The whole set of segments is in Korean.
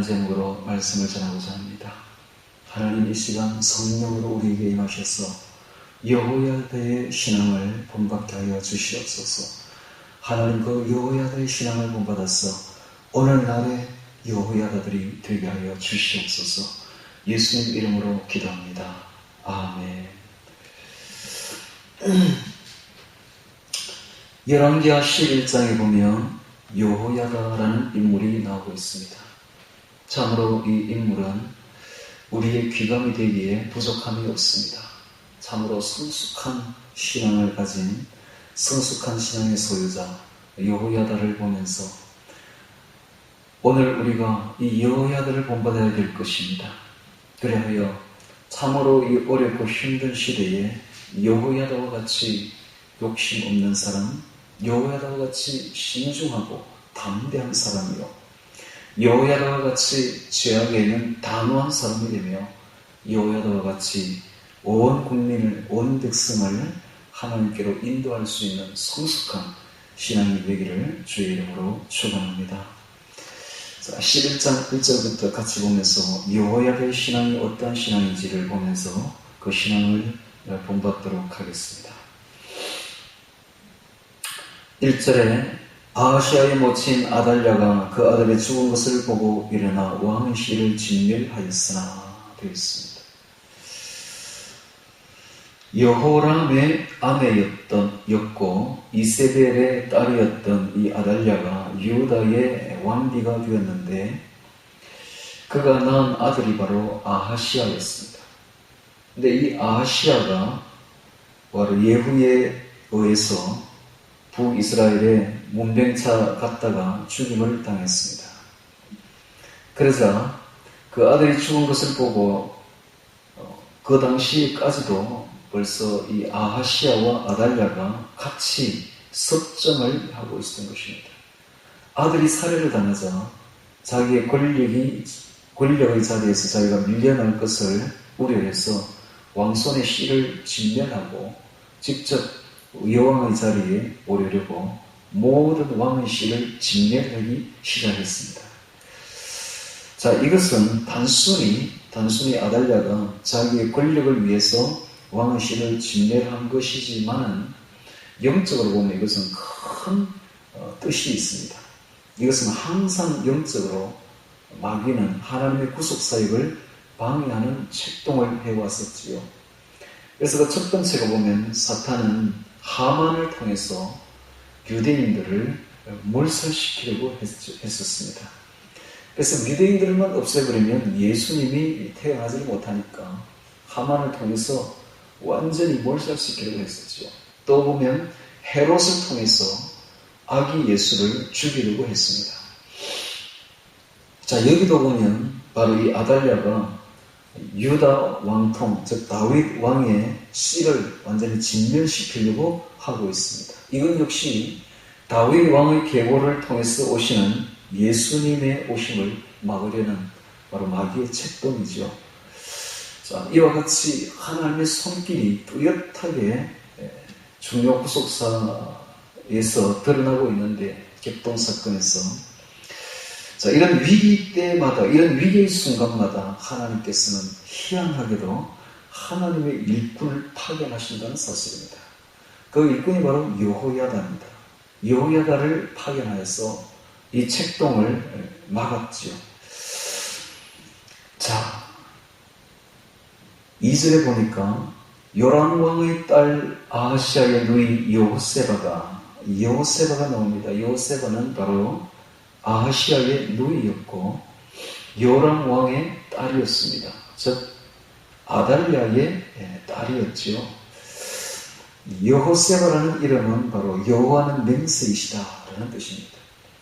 라는 제목으로 말씀을 전하고자 합니다. 하나님 이 시간 성령으로 우리에게 임하셔서 여호야다의 신앙을 본받게 하여 주시옵소서. 하나님 그 여호야다의 신앙을 본받아서 오늘날의 여호야다들이 되게 하여 주시옵소서. 예수님 이름으로 기도합니다. 아멘. 열왕기하 11장에 보면 여호야다라는 인물이 나오고 있습니다. 참으로 이 인물은 우리의 귀감이 되기에 부족함이 없습니다. 참으로 성숙한 신앙을 가진 성숙한 신앙의 소유자 여호야다를 보면서 오늘 우리가 이 여호야다를 본받아야 될 것입니다. 그래하여 참으로 이 어렵고 힘든 시대에 여호야다와 같이 욕심 없는 사람, 여호야다와 같이 신중하고 담대한 사람이요. 여호야다와 같이 죄악에는 단호한 사람이 되며 여호야다와 같이 온 국민을, 온 백성을 하나님께로 인도할 수 있는 성숙한 신앙이 되기를 주의 이름으로 축원합니다. 11장 1절부터 같이 보면서 여호야의 신앙이 어떠한 신앙인지를 보면서 그 신앙을 본받도록 하겠습니다. 1절에 아하시아의 모친 아달랴가 그 아들의 죽은 것을 보고 일어나 시를 진멸하였으나 되어 있습니다. 여호람의 아내였던 였고 이세벨의 딸이었던 이 아달랴가 유다의 왕비가 되었는데 그가 낳은 아들이 바로 아하시아였습니다. 근데 이 아하시아가 바로 예후에 의해서 북이스라엘에 문병차 갔다가 죽임을 당했습니다. 그러자 그 아들이 죽은 것을 보고 어, 그 당시까지도 벌써 이 아하시아와 아달랴가 같이 섭정을 하고 있었던 것입니다. 아들이 살해를 당하자 자기의 권력이 권력의 자리에서 자기가 밀려날 것을 우려해서 왕손의 씨를 진멸하고 직접 여왕의 자리에 오르려고 모든 왕의 씨를 진멸하기 시작했습니다. 자, 이것은 단순히 단순히 아달랴가 자기의 권력을 위해서 왕의 신을 진멸한 것이지만은 영적으로 보면 이것은 큰 어, 뜻이 있습니다. 이것은 항상 영적으로 마귀는 하나님의 구속사역을 방해하는 책동을 해왔었지요. 그래서 그 첫 번째가 보면 사탄은 하만을 통해서 유대인들을 몰살시키려고 했었습니다. 그래서 유대인들만 없애버리면 예수님이 태어나지 못하니까 하만을 통해서 완전히 몰살시키려고 했었죠. 또 보면 헤롯을 통해서 아기 예수를 죽이려고 했습니다. 자, 여기도 보면 바로 이 아달랴가 유다 왕통, 즉 다윗 왕의 씨를 완전히 진멸시키려고 하고 있습니다. 이건 역시 다윗 왕의 계보를 통해서 오시는 예수님의 오심을 막으려는 바로 마귀의 책동이죠. 자, 이와 같이 하나님의 손길이 뚜렷하게 중요 구속사에서 드러나고 있는데 격동 사건에서 자, 이런 위기 때마다 이런 위기의 순간마다 하나님께서는 희한하게도 하나님의 일꾼을 파견하신다는 사실입니다. 그 일꾼이 바로 여호야다입니다. 여호야다를 파견하여서 이 책동을 막았지요. 자, 2절에 보니까 요람 왕의 딸 아시아의 누이 요세바가 요세바가 나옵니다. 요세바는 바로 아시아의 누이였고 요람 왕의 딸이었습니다. 즉 아달랴의 딸이었지요. 여호세바라는 이름은 바로 여호와는 맹세이시다라는 뜻입니다.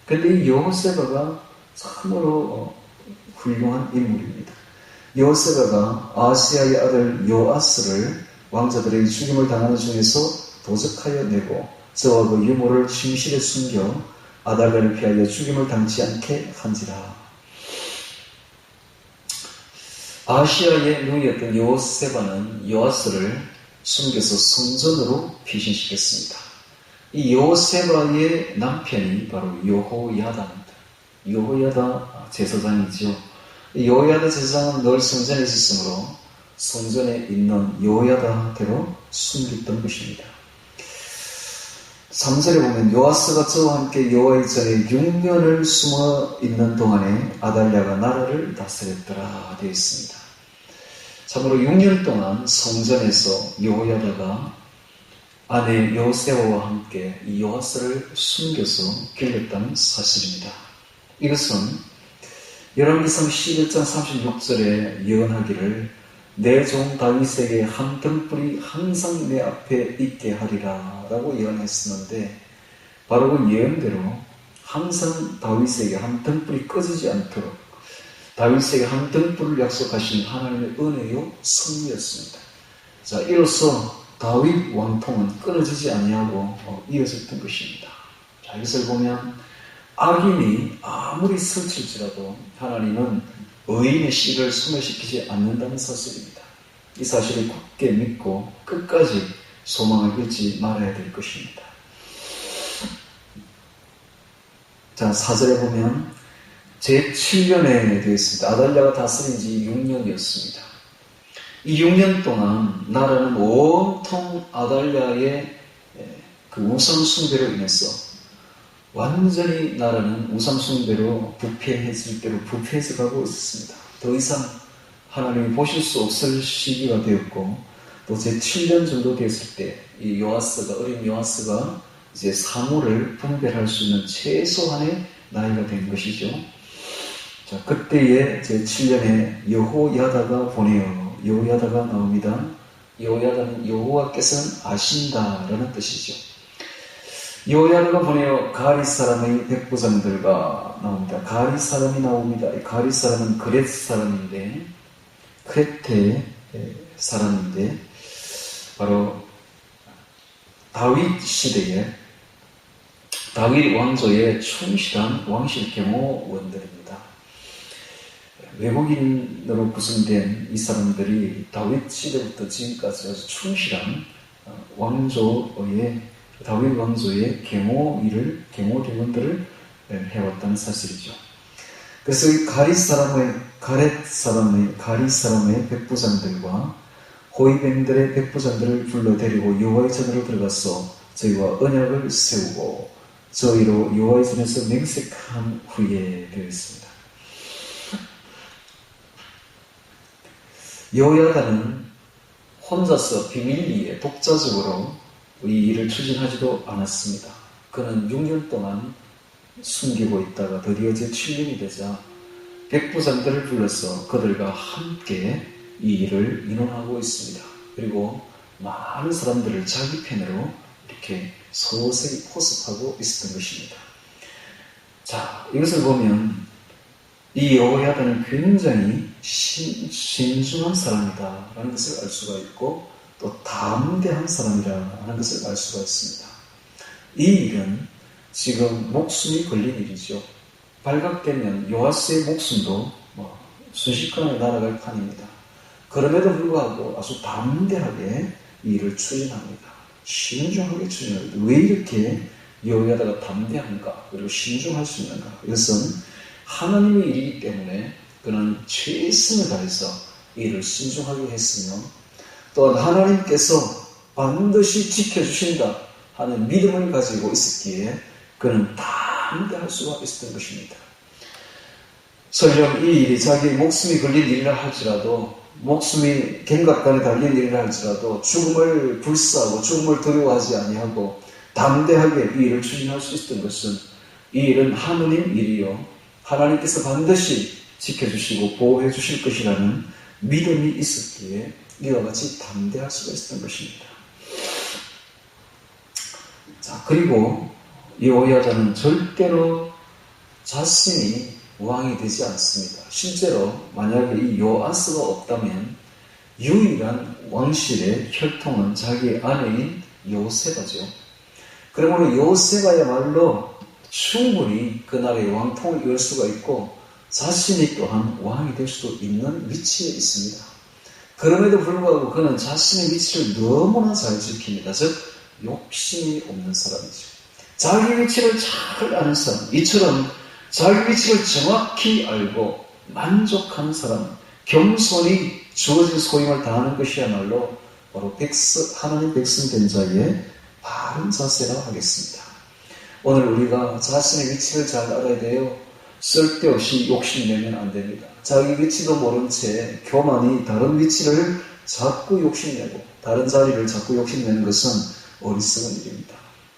그런데 이 여호세바가 참으로 어, 훌륭한 인물입니다. 요세바가 아시아의 아들 요아스를 왕자들에게 죽임을 당하는 중에서 도적하여 내고 저와 그 유모를 심실에 숨겨 아달랴를 피하여 죽임을 당치 않게 한지라. 아시아의 누이였던 요세바는 요아스를 숨겨서 성전으로 피신시켰습니다. 이 요세바의 남편이 바로 요호야다입니다. 여호야다 제사장이지요. 여호야다 제사장은 늘 성전에 있었으므로 성전에 있는 여호야다대로 숨겼던 것입니다. 3절에 보면 요아스가 저와 함께 여호와의 전에 6년을 숨어 있는 동안에 아달랴가 나라를 다스렸더라 되어 있습니다. 참으로 6년 동안 성전에서 여호야다가 아내 여호세와와 함께 이 요아스를 숨겨서 길렀다는 사실입니다. 이것은 열왕기상 11장 36절에 예언하기를 내 종 다윗에게 한 등불이 항상 내 앞에 있게 하리라 라고 예언했었는데 바로 그 예언대로 항상 다윗에게 한 등불이 꺼지지 않도록 다윗에게 한 등불을 약속하신 하나님의 은혜요 성리였습니다. 자 이로써 다윗 왕통은 끊어지지 아니하고 어, 이어졌던 것입니다. 자 이것을 보면 악인이 아무리 설칠지라도 하나님은 의인의 씨를 소멸시키지 않는다는 사실입니다. 이 사실을 굳게 믿고 끝까지 소망을 잃지 말아야 될 것입니다. 자, 사절에 보면 제7년에 되어 있습니다. 아달랴가 다스린 지 6년이었습니다. 이 6년 동안 나라는 온통 아달랴의 그 우상숭배로 인해서 완전히 나라는 우상숭배로 부패해질 대로 부패해서 가고 있었습니다. 더 이상 하나님이 보실 수 없을 시기가 되었고 또 제7년 정도 됐을 때 이 요아스가 어린 요아스가 이제 사물을 분별할 수 있는 최소한의 나이가 된 것이죠. 자, 그때에 제 7년에 여호야다가 보내어 여호야다가 나옵니다. 여호야다는 여호와께서는 아신다라는 뜻이죠. 여호야다가 보내어 가리 사람의 백부장들과 나옵니다. 가리 사람이 나옵니다. 가리 사람은 그렛 사람인데 크레테 사람인데 바로 다윗 시대에 다윗 왕조의 충실한 왕실 경호원들입니다. 외국인으로 구성된 이 사람들이 다윗 시대부터 지금까지 아주 충실한 어, 왕조의 다윗 왕조의 경호 일을 경호 대원들을 해왔다는 사실이죠. 그래서 이 가리 사람의 가렛 사람의 가리 사람의 백부장들과 호위병들의 백부장들을 불러 데리고 여호와의 전으로 들어가서 저희와 언약을 세우고 저희로 여호와의 전에서 맹색한 후에 되어 있습니다. 여호야다는 혼자서 비밀리에 독자적으로 이 일을 추진하지도 않았습니다. 그는 6년 동안 숨기고 있다가 드디어 제 7년이 되자 백부장들을 불러서 그들과 함께 이 일을 인원하고 있습니다. 그리고 많은 사람들을 자기 편으로 이렇게 서서히 포섭하고 있었던 것입니다. 자, 이것을 보면 이 여호야다는 굉장히 신, 신중한 사람이다 라는 것을 알 수가 있고 또 담대한 사람이라는 것을 알 수가 있습니다. 이 일은 지금 목숨이 걸린 일이죠. 발각되면 요하스의 목숨도 뭐 순식간에 날아갈 판입니다. 그럼에도 불구하고 아주 담대하게 일을 추진합니다. 신중하게 추진합니다. 왜 이렇게 여기다가 담대한가? 그리고 신중할 수 있는가? 이것은 하나님의 일이기 때문에 그는 최선을 다해서 일을 신중하게 했으며 또한 하나님께서 반드시 지켜주신다 하는 믿음을 가지고 있었기에 그는 담대할 수가 있었던 것입니다. 설령 이 일이 자기 목숨이 걸린 일이라 할지라도 목숨이 갱각간에 달린 일이라 할지라도 죽음을 불사하고 죽음을 두려워하지 아니하고 담대하게 이 일을 추진할 수 있었던 것은 이 일은 하느님 일이요 하나님께서 반드시 지켜주시고 보호해 주실 것이라는 믿음이 있었기에 이와 같이 담대할 수가 있었던 것입니다. 자 그리고 이 오야자는 절대로 자신이 왕이 되지 않습니다. 실제로 만약에 이 요아스가 없다면 유일한 왕실의 혈통은 자기 아내인 요세바죠. 그러므로 요세바야말로 충분히 그 나라의 왕통을 이을 수가 있고 자신이 또한 왕이 될 수도 있는 위치에 있습니다. 그럼에도 불구하고 그는 자신의 위치를 너무나 잘 지킵니다. 즉 욕심이 없는 사람이죠. 자기 위치를 잘 아는 사람. 이처럼 자기 위치를 정확히 알고 만족하는 사람, 겸손히 주어진 소임을 다하는 것이야말로 바로 백스, 하나님 백성 된 자의 바른 자세라 하겠습니다. 오늘 우리가 자신의 위치를 잘 알아야 돼요. 쓸데없이 욕심내면 안 됩니다. 자기 위치도 모른 채 교만이 다른 위치를 자꾸 욕심내고 다른 자리를 자꾸 욕심내는 것은 어리석은 일입니다.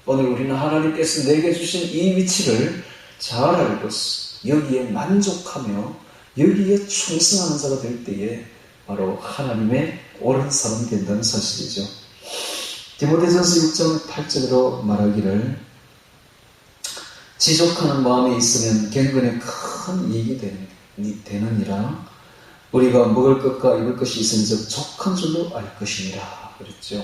오늘 우리는 하나님께서 내게 주신 이 위치를 잘 알고 여기에 만족하며 여기에 충성하는 자가 될 때에 바로 하나님의 옳은 사람이 된다는 사실이죠. 디모데전서 6장 8절로 말하기를 지속하는 마음이 있으면 갱근에 큰 이익이 되느니라 우리가 먹을 것과 입을 것이 있은즉 족한 줄로 알 것이니라 그랬죠.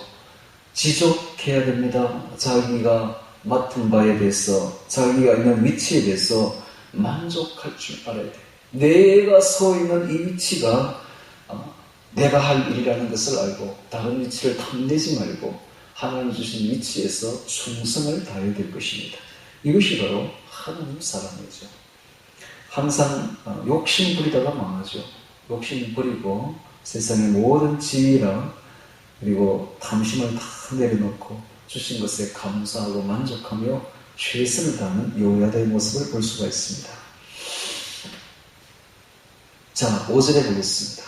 지속해야 됩니다. 자기가 맡은 바에 대해서 자기가 있는 위치에 대해서 만족할 줄 알아야 돼. 내가 서 있는 이 위치가 어, 내가 할 일이라는 것을 알고 다른 위치를 탐내지 말고 하나님 주신 위치에서 충성을 다해야 될 것입니다. 이것이 바로 하나님 사랑이죠. 항상 어, 욕심 부리다가 망하죠. 욕심 부리고 세상의 모든 지위랑 그리고 탐심을 다 내려놓고 주신 것에 감사하고 만족하며 최선을 다하는 요야다의 모습을 볼 수가 있습니다. 자, 5절에 보겠습니다.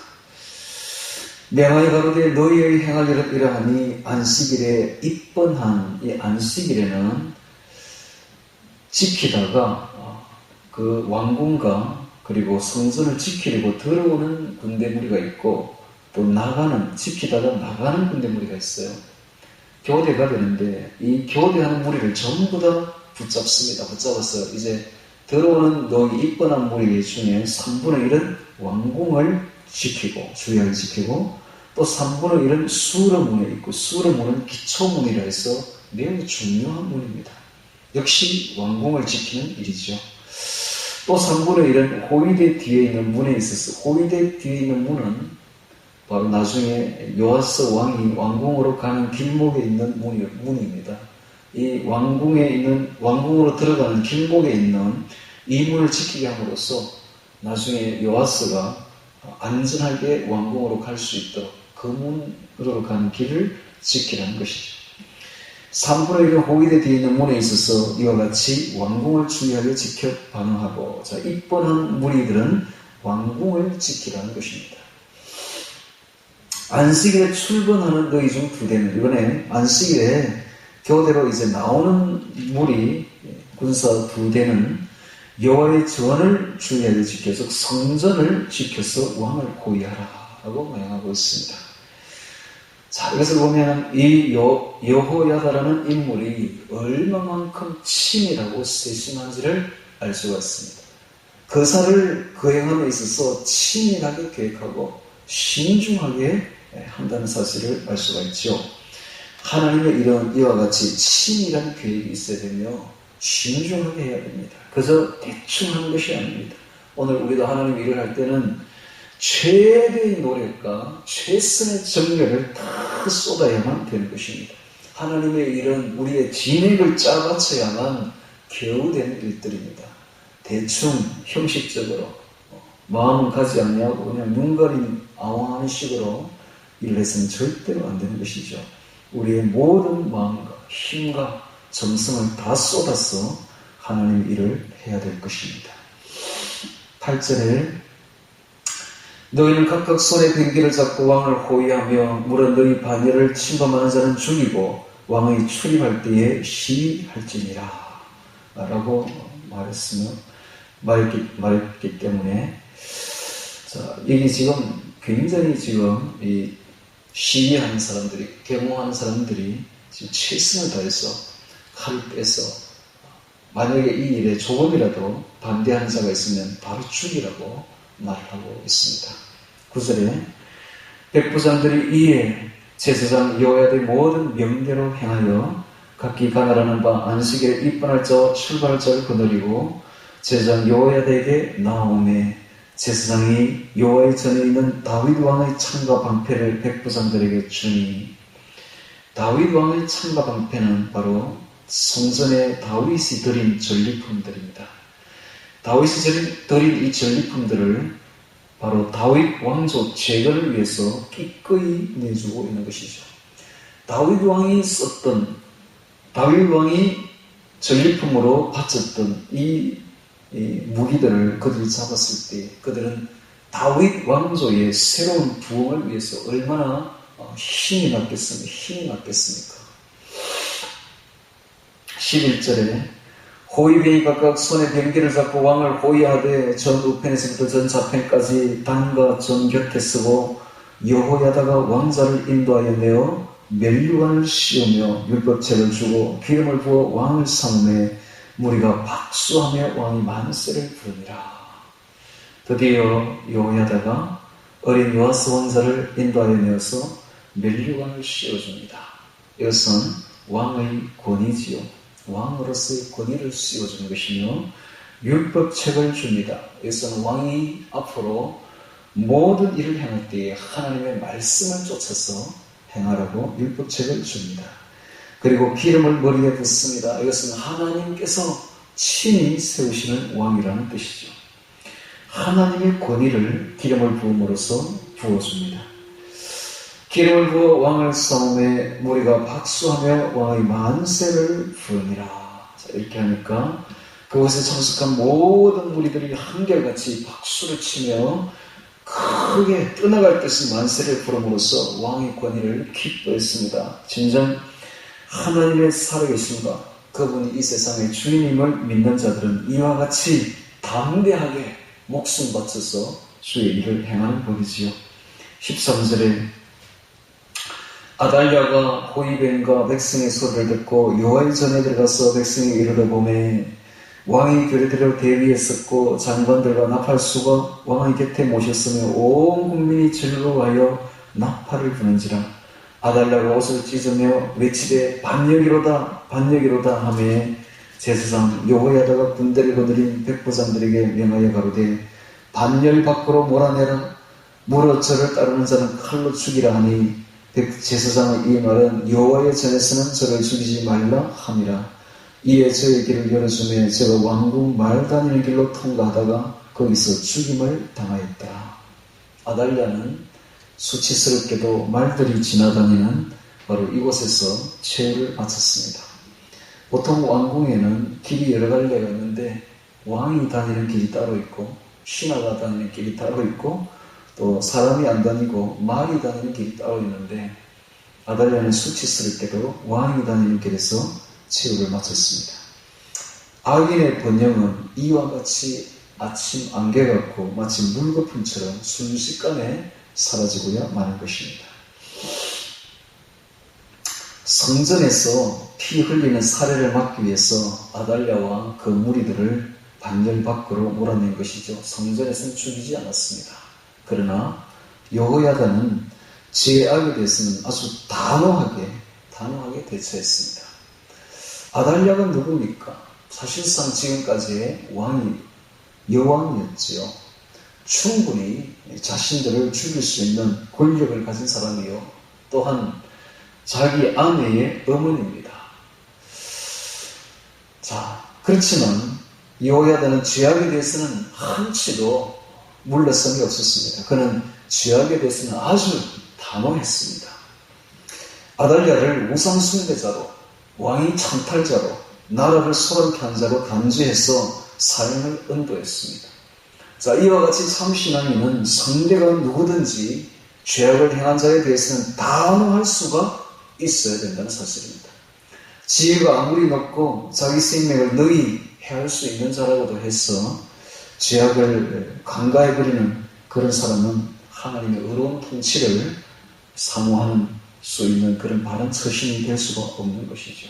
내가 가로되 너희의 행할 일을 이러하니 안식일에 입번한 이 안식일에는 지키다가 어, 그 왕궁과 그리고 성전을 지키려고 들어오는 군대 무리가 있고 또 나가는 지키다가 나가는 군대 무리가 있어요. 교대가 되는데 이 교대하는 무리를 전부 다 붙잡습니다. 붙잡아서 이제 들어오는 너희 입번한 무리 중에 3분의 1은 왕궁을 지키고 주야를 지키고 또 3분의 1은 수르문에 있고 수르문은 기초문이라 해서 매우 중요한 문입니다. 역시 왕궁을 지키는 일이죠. 또 3분의 1은 호위대 뒤에 있는 문에 있어서 호위대 뒤에 있는 문은 바로 나중에 요하스 왕이 왕궁으로 가는 길목에 있는 문입니다. 이 왕궁에 있는 왕궁으로 들어가는 길목에 있는 이 문을 지키게 함으로써 나중에 요하스가 안전하게 왕궁으로 갈 수 있도록 그 문으로 가는 길을 지키라는 것이죠. 3분의 1은 호위대 뒤에 있는 문에 있어서 이와 같이 왕궁을 주의하게 지켜 방어하고 자, 입번한 무리들은 왕궁을 지키라는 것입니다. 안식일에 출근하는 너희 중 두 대는 이번에 안식일에 교대로 이제 나오는 무리 군사 두 대는 여호와의 전을 주의하게 지켜서 성전을 지켜서 왕을 고위하라라고 명하고 있습니다. 자, 이것을 보면 이 여, 여호야다라는 인물이 얼마만큼 치밀하고 세심한지를 알 수가 있습니다. 거사를 거행함에 있어서 치밀하게 계획하고 신중하게 한다는 사실을 알 수가 있죠. 하나님의 이런 이와 같이 치밀한 계획이 있어야 되며 신중하게 해야 됩니다. 그저 대충 하는 것이 아닙니다. 오늘 우리도 하나님 일을 할 때는 최대의 노력과 최선의 정력을 다 쏟아야만 되는 것입니다. 하나님의 일은 우리의 진액을 짜바쳐야만 겨우 되는 일들입니다. 대충 형식적으로 어, 마음은 가지 않냐고 그냥 눈 가린 아웅하는 식으로 일을 해서는 절대로 안 되는 것이죠. 우리의 모든 마음과 힘과 정성을 다 쏟아서 하나님 일을 해야 될 것입니다. 8절에 너희는 각각 손에 뱅기를 잡고 왕을 호위하며 물은 너희 반열을 침범하는 자는 죽이고 왕의 출입할 때에 시위할지니라. 라고 말했으며 말했기, 말했기 때문에 자, 여기 지금 굉장히 지금 이 시위하는 사람들이 경호하는 사람들이 지금 최선을 다해서 칼을 빼서 만약에 이 일에 조금이라도 반대하는 자가 있으면 바로 죽이라고 말하고 있습니다. 9절에 백부장들이 이에 제사장 여호야의 모든 명대로 행하여 각기 가나라는 바 안식일에 입번할 자와 출발할 자를 거느리고 제사장 여호야에게 나오매 제사장이 여호와의 전에 있는 다윗 왕의 창과 방패를 백부장들에게 주니 다윗 왕의 창과 방패는 바로 성전에 다윗이 드린 전리품들입니다. 다윗이 드린 이 전리품들을 바로 다윗 왕조 제거를 위해서 기꺼이 내주고 있는 것이죠. 다윗 왕이 썼던 다윗 왕이 전리품으로 바쳤던 이, 이 무기들을 그들이 잡았을 때 그들은 다윗 왕조의 새로운 부흥을 위해서 얼마나 어, 힘이 났겠습니까? 힘이 났겠습니까? 11절에 호위병이 각각 손에 병기를 잡고 왕을 호위하되 전 우편에서부터 전 좌편까지 단과 전 곁에 쓰고 여호야다가 왕자를 인도하여 내어 멸류관을 씌우며 율법책을 주고 기름을 부어 왕을 삼음에 무리가 박수하며 왕이 만세를 부르니라. 드디어 여호야다가 어린 요아스 왕자를 인도하여 내어서 멸류관을 씌워줍니다. 이것은 왕의 권위지요. 왕으로서의 권위를 씌워주는 것이며 율법책을 줍니다. 이것은 왕이 앞으로 모든 일을 행할 때에 하나님의 말씀을 쫓아서 행하라고 율법책을 줍니다. 그리고 기름을 머리에 붓습니다. 이것은 하나님께서 친히 세우시는 왕이라는 뜻이죠. 하나님의 권위를 기름을 부음으로써 부어줍니다. 기름을 부어 왕을 싸움에 무리가 박수하며 왕의 만세를 부르니라. 이렇게 하니까 그곳에 참석한 모든 무리들이 한결같이 박수를 치며 크게 떠나갈 듯이 만세를 부름으로써 왕의 권위를 기뻐했습니다. 진정 하나님의 살아계신가 그분이 이 세상의 주인임을 믿는 자들은 이와 같이 담대하게 목숨 바쳐서 주의 일을 행하는 법이지요. 13절에 아달랴가 호이벤과 백성의 소리를 듣고 여호와의 전에 들어가서 백성이 이르러 보매 왕이 대위에 섰고 장관들과 나팔수가 왕의 곁에 모셨으며 온 국민이 즐거워하여 나팔을 부는지라. 아달랴가 옷을 찢으며 외치되 반역이로다 반역이로다 하매 제사장 여호야다가 군대를 거느린 백부장들에게 명하여 가로되 반열 밖으로 몰아내라. 물어 저를 따르는 자는 칼로 죽이라 하니 제사장의 이 말은 여호와의 전에서는 저를 죽이지 말라 함이라. 이에 저의 길을 열어주며 제가 왕궁 말 다니는 길로 통과하다가 거기서 죽임을 당하였다. 아달랴는 수치스럽게도 말들이 지나다니는 바로 이곳에서 최후를 마쳤습니다. 보통 왕궁에는 길이 여러 갈래가 있는데 왕이 다니는 길이 따로 있고 신하가 다니는 길이 따로 있고 또 사람이 안 다니고 말이 다니는 길이 따로 있는데 아달랴는 수치스럽게도 왕이 다니는 길에서 최후를 마쳤습니다. 악인의 번영은 이와 같이 아침 안개 같고 마치 물거품처럼 순식간에 사라지고야 마는 것입니다. 성전에서 피 흘리는 사례를 막기 위해서 아달랴와 그 무리들을 반열 밖으로 몰아낸 것이죠. 성전에서는 죽이지 않았습니다. 그러나 여호야다는 제악에 대해서는 아주 단호하게 단호하게 대처했습니다. 아달랴가 누굽니까? 사실상 지금까지의 왕이 여왕이었지요. 충분히 자신들을 죽일 수 있는 권력을 가진 사람이요. 또한 자기 아내의 어머니입니다. 자, 그렇지만 여호야다는 죄악에 대해서는 한치도 물러섬이 없었습니다. 그는 죄악에 대해서는 아주 단호했습니다. 아달랴를 우상 숭배자로 왕이 창탈자로 나라를 소란케 한 자로 간주해서 사형을 은도했습니다. 자, 이와 같이 참신앙인은 상대가 누구든지 죄악을 행한 자에 대해서는 단호할 수가 있어야 된다는 사실입니다. 지혜가 아무리 높고 자기 생명을 너희 해할 수 있는 자라고도 해서 죄악을 강가해버리는 그런 사람은 하나님의 의로운 통치를 사모하는 수 있는 그런 바른 처신이 될 수가 없는 것이죠.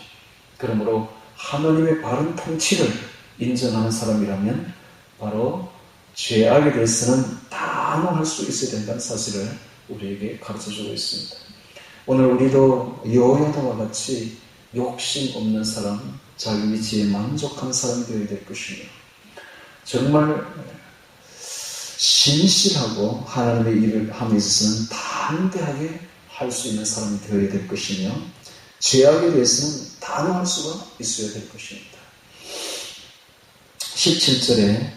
그러므로 하나님의 바른 통치를 인정하는 사람이라면 바로 죄악에 대해서는 단호할 수 있어야 된다는 사실을 우리에게 가르쳐 주고 있습니다. 오늘 우리도 여호야다와 같이 욕심 없는 사람, 자기 위치에 만족한 사람이 되어야 될 것이며 정말 신실하고 하나님의 일을 함에 있어서는 담대하게 할 수 있는 사람이 되어야 될 것이며 죄악에 대해서는 단호할 수가 있어야 될 것입니다. 17절에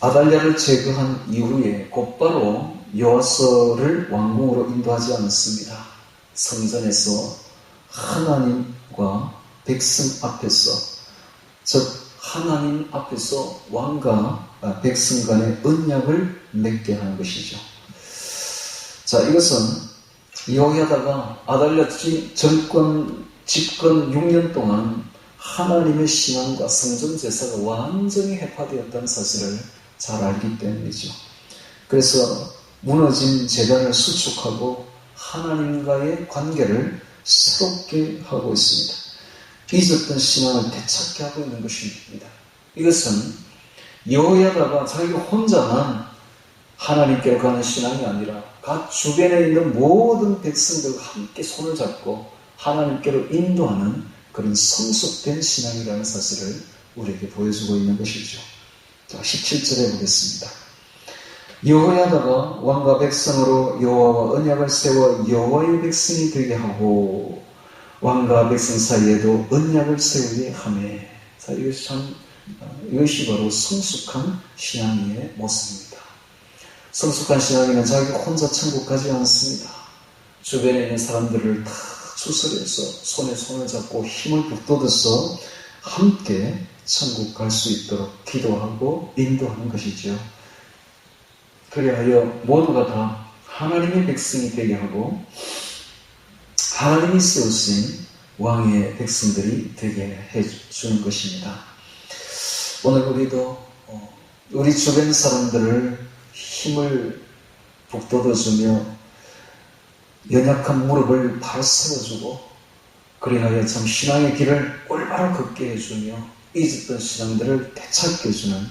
아달랴를 제거한 이후에 곧바로 여호와서를 왕궁으로 인도하지 않았습니다. 성전에서 하나님과 백성 앞에서 즉 하나님 앞에서 왕과 아, 백성 간의 언약을 맺게 하는 것이죠. 자, 이것은 여호야다가 아달랴 정권 집권 6년 동안 하나님의 신앙과 성전 제사가 완전히 해파되었다는 사실을 잘 알기 때문이죠. 그래서 무너진 재단을 수축하고 하나님과의 관계를 새롭게 하고 있습니다. 잊었던 신앙을 되찾게 하고 있는 것입니다. 이것은 여호야다가 자기 혼자만 하나님께로 가는 신앙이 아니라 각 주변에 있는 모든 백성들과 함께 손을 잡고 하나님께로 인도하는 그런 성숙된 신앙이라는 사실을 우리에게 보여주고 있는 것이죠. 자, 17절에 보겠습니다. 여호야다가 왕과 백성으로 여호와와 언약을 세워 여호와의 백성이 되게 하고 왕과 백성 사이에도 언약을 세우게 하매 자 이것이 참 이것이 바로 성숙한 신앙의 모습입니다. 성숙한 신앙인은 자기 혼자 천국 가지 않습니다. 주변에 있는 사람들을 다 추스려서 손에 손을 잡고 힘을 북돋아서 함께 천국 갈 수 있도록 기도하고 인도하는 것이죠. 그리하여 모두가 다 하나님의 백성이 되게 하고 하나님이 세우신 왕의 백성들이 되게 해주는 것입니다. 오늘 우리도 어, 우리 주변 사람들을 힘을 북돋아주며 연약한 무릎을 바로 세워주고 그리하여 참 신앙의 길을 올바로 걷게 해주며 잊었던 신앙들을 되찾게 해주는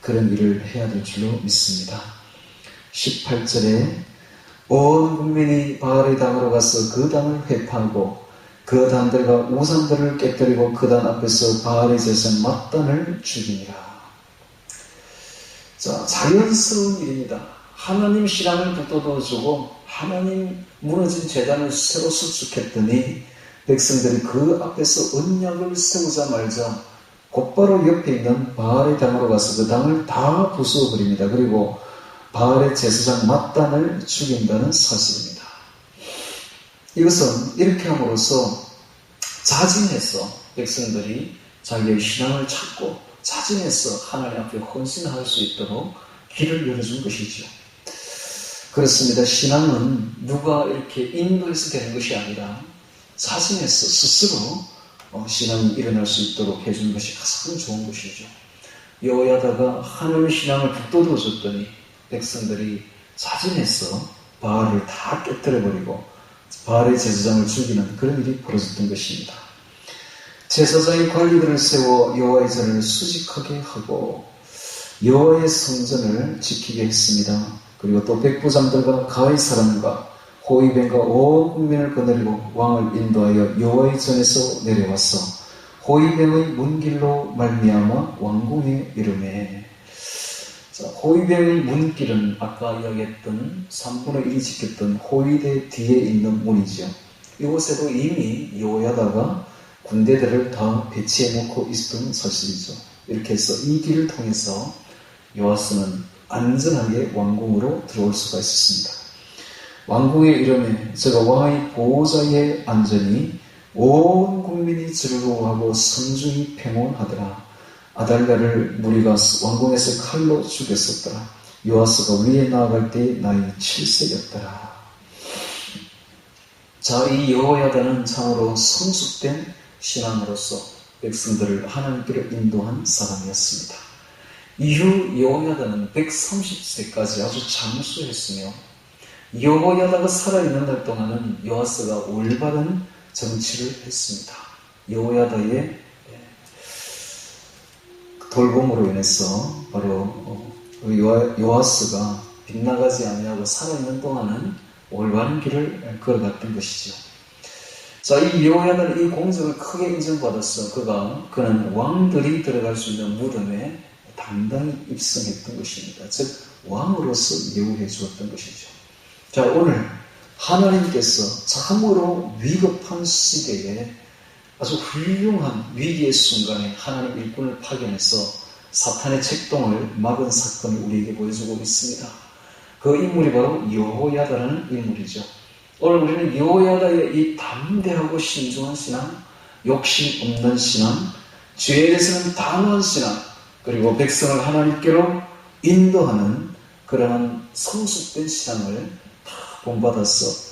그런 일을 해야 될 줄로 믿습니다. 18절에 온 국민이 바알의 당으로 가서 그 당을 회파하고 그 단들과 우상들을 깨뜨리고 그 단 앞에서 바알의 제사 맞단을 죽이니라. 자, 자연스러운 일입니다. 하나님 신앙을 북돋아주고 하나님 무너진 재단을 새로 수축했더니 백성들이 그 앞에서 언약을 세우자 말자 곧바로 옆에 있는 바알의 당으로 가서 그 당을 다 부수어 버립니다. 그리고 바알의 제사장 맞단을 죽인다는 사실입니다. 이것은 이렇게 함으로써 자진해서 백성들이 자기의 신앙을 찾고 자진해서 하나님 앞에 헌신할 수 있도록 길을 열어준 것이죠. 그렇습니다. 신앙은 누가 이렇게 인도해서 되는 것이 아니라 자진해서 스스로 어, 신앙이 일어날 수 있도록 해주는 것이 가장 좋은 것이죠. 여호야다가 하나님의 신앙을 북돋워 줬더니 백성들이 자진해서 바알을 다 깨뜨려버리고 바알의 제사장을 죽이는 그런 일이 벌어졌던 것입니다. 제사장의 관리들을 세워 여호와의 전을 수직하게 하고 여호와의 성전을 지키게 했습니다. 그리고 또 백부장들과 가의 사람과 호위병과 온 국민을 거느리고 왕을 인도하여 여호와의 전에서 내려와서 호위병의 문길로 말미암아 왕궁에 이름에 호위병의 문길은 아까 이야기했던 3분의 1이 지켰던 호위대 뒤에 있는 문이죠. 이곳에도 이미 여호야다가 군대들을 다 배치해 놓고 있었던 사실이죠. 이렇게 해서 이 길을 통해서 요아스는 안전하게 왕궁으로 들어올 수가 있었습니다. 왕궁의 이름에 제가 왕의 보호자의 안전이 온 국민이 즐거워하고 성중이 평온하더라. 아달랴를 무리가 왕궁에서 칼로 죽였었더라. 요아스가 위에 나아갈 때 나이 7세였더라. 자, 이 여호야다는 참으로 성숙된 신앙으로서 백성들을 하나님께로 인도한 사람이었습니다. 이후 여호야다는 130세까지 아주 장수했으며 여호야다가 살아있는 날 동안은 요아스가 올바른 정치를 했습니다. 여호야다의 돌봄으로 인해서 바로 어, 요아스가 빗나가지 아니하고 살아있는 동안은 올바른 길을 걸어갔던 것이죠. 자, 이 요야는 이 공적을 크게 인정받았어. 그가 그는 왕들이 들어갈 수 있는 무덤에 당당히 입성했던 것입니다. 즉 왕으로서 예우해 주었던 것이죠. 자, 오늘 하나님께서 참으로 위급한 시대에 아주 훌륭한 위기의 순간에 하나님 일꾼을 파견해서 사탄의 책동을 막은 사건을 우리에게 보여주고 있습니다. 그 인물이 바로 여호야다라는 인물이죠. 오늘 우리는 여호야다의 이 담대하고 신중한 신앙, 욕심 없는 신앙, 죄에 대해서는 단호한 신앙, 그리고 백성을 하나님께로 인도하는 그러한 성숙된 신앙을 다 본받아서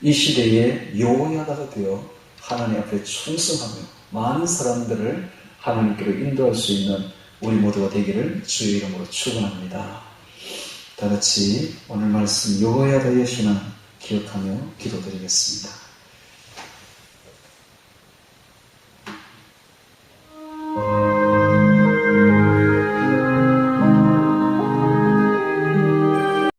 이 시대에 여호야다가 되어 하나님 앞에 충성하며 많은 사람들을 하나님께로 인도할 수 있는 우리 모두가 되기를 주의 이름으로 축원합니다. 다 같이 오늘 말씀 여호야다의 신앙 기억하며 기도드리겠습니다.